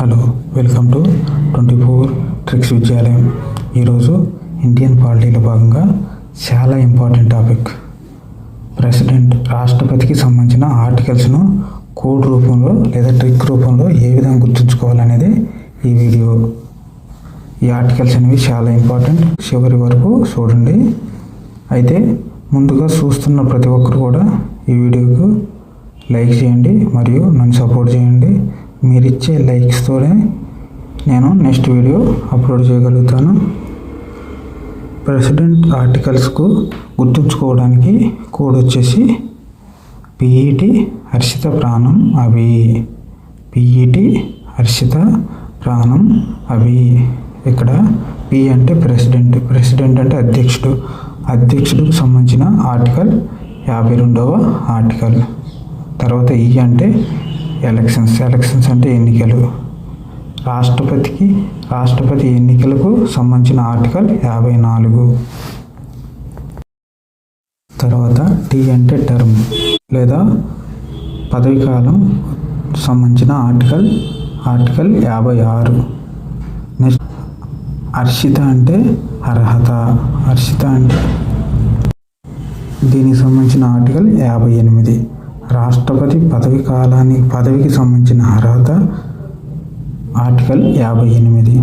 Hello welcome to twenty four tricks విద్యాలయం. ఈరోజు Indian పాలిటీలో భాగంగా చాలా ఇంపార్టెంట్ టాపిక్. ప్రెసిడెంట్ రాష్ట్రపతికి సంబంధించిన ఆర్టికల్స్ను కోడ్ రూపంలో లేదా ట్రిక్ రూపంలో ఏ విధంగా గుర్తుంచుకోవాలనేది ఈ వీడియో. ఈ ఆర్టికల్స్ అనేవి చాలా ఇంపార్టెంట్. చివరి వరకు చూడండి. అయితే ముందుగా చూస్తున్న ప్రతి ఒక్కరు కూడా ఈ వీడియోకు లైక్ చేయండి మరియు నన్ను సపోర్ట్ చేయండి. మీరు ఇచ్చే లైక్స్తోనే నేను నెక్స్ట్ వీడియో అప్లోడ్ చేయగలుగుతాను. ప్రెసిడెంట్ ఆర్టికల్స్కు గుర్తుంచుకోవడానికి కోడ్ వచ్చేసి పిఈటి హర్షిత ప్రాణం అవి పిఈటి హర్షిత ప్రాణం అవి ఇక్కడ పి అంటే ప్రెసిడెంట్ ప్రెసిడెంట్ అంటే అధ్యక్షుడు. అధ్యక్షుడికి సంబంధించిన ఆర్టికల్ యాభై రెండవ ఆర్టికల్ తర్వాత ఈ అంటే ఎలక్షన్స్ ఎలక్షన్స్ అంటే ఎన్నికలు. రాష్ట్రపతికి రాష్ట్రపతి ఎన్నికలకు సంబంధించిన ఆర్టికల్ యాభై నాలుగు. తర్వాత టీ అంటే టర్మ్ లేదా పదవి కాలం సంబంధించిన ఆర్టికల్ ఆర్టికల్ యాభై ఆరు. నెక్స్ట్ హర్షిత అంటే అర్హత. హర్షిత అంటే దీనికి సంబంధించిన ఆర్టికల్ యాభై ఎనిమిది. రాష్ట్రపతి పదవి కాలానికి పదవికి సంబంధించిన అర్హత ఆర్టికల్ యాభై ఎనిమిది.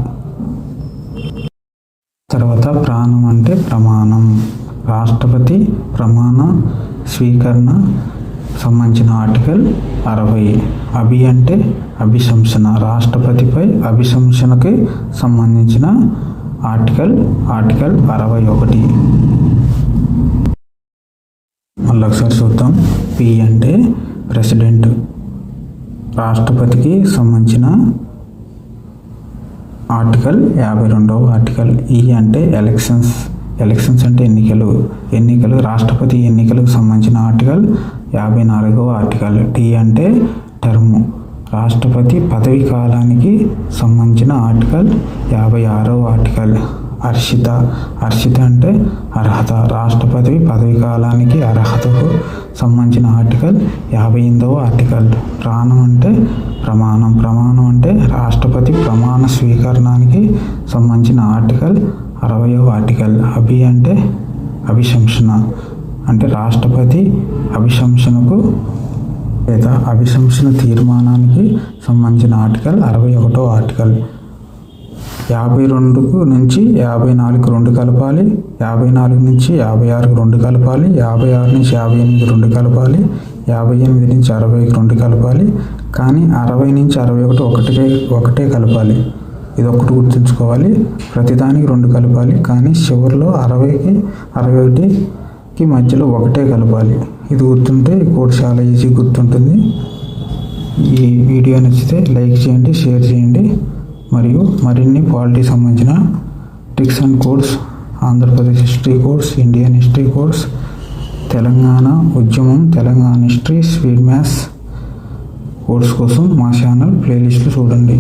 తర్వాత ప్రాణం అంటే ప్రమాణం. రాష్ట్రపతి ప్రమాణ స్వీకరణ సంబంధించిన ఆర్టికల్ అరవై. అభి అంటే అభిశంసన. రాష్ట్రపతిపై అభిశంసనకి సంబంధించిన ఆర్టికల్ ఆర్టికల్ అరవై ఒకటి. మళ్ళీ ఒకసారి చూద్దాం. పి అంటే ప్రెసిడెంట్. రాష్ట్రపతికి సంబంధించిన ఆర్టికల్ యాభై రెండవ ఆర్టికల్ ఈ అంటే ఎలక్షన్స్. ఎలక్షన్స్ అంటే ఎన్నికలు. ఎన్నికలు రాష్ట్రపతి ఎన్నికలకు సంబంధించిన ఆర్టికల్ యాభై నాలుగవ ఆర్టికల్. టీ అంటే టర్మ్. రాష్ట్రపతి పదవి కాలానికి సంబంధించిన ఆర్టికల్ యాభై ఆరవ ఆర్టికల్. హర్షిత. హర్షిత అంటే అర్హత. రాష్ట్రపతి పదవి కాలానికి అర్హతకు సంబంధించిన ఆర్టికల్ యాభై ఎనిమిదవ ఆర్టికల్. ప్రాణం అంటే ప్రమాణం. ప్రమాణం అంటే రాష్ట్రపతి ప్రమాణ స్వీకరణానికి సంబంధించిన ఆర్టికల్ అరవయవ ఆర్టికల్. అభి అంటే అభిశంసన. అంటే రాష్ట్రపతి అభిశంసనకు లేదా అభిశంసన తీర్మానానికి సంబంధించిన ఆర్టికల్ అరవై ఒకటో ఆర్టికల్. యాభై రెండుకు నుంచి యాభై నాలుగు రెండు కలపాలి. యాభై నాలుగు నుంచి యాభై ఆరుకు రెండు కలపాలి. యాభై ఆరు నుంచి యాభై ఎనిమిది రెండు కలపాలి. యాభై ఎనిమిది నుంచి అరవైకి రెండు కలపాలి. కానీ అరవై నుంచి అరవై ఒకటి ఒకటే ఒకటే కలపాలి. ఇది ఒకటి గుర్తుంచుకోవాలి. ప్రతిదానికి రెండు కలపాలి. కానీ చివరిలో అరవైకి అరవై ఒకటికి మధ్యలో ఒకటే కలపాలి. ఇది గుర్తుంటే ఈ కోడ్ చాలా ఈజీ గుర్తుంటుంది. ఈ వీడియో నచ్చితే లైక్ చేయండి షేర్ చేయండి. మరియు మరిన్ని పాలిటీ సంబంధించిన tricks and codes Andhra Pradesh history course Indian history course Telangana ఉద్యమం తెలంగాణ హిస్టరీ స్వీడ్ మ్యాథ్స్ కోర్స్ కోసం మా ఛానల్ ప్లేలిస్ట్లు చూడండి.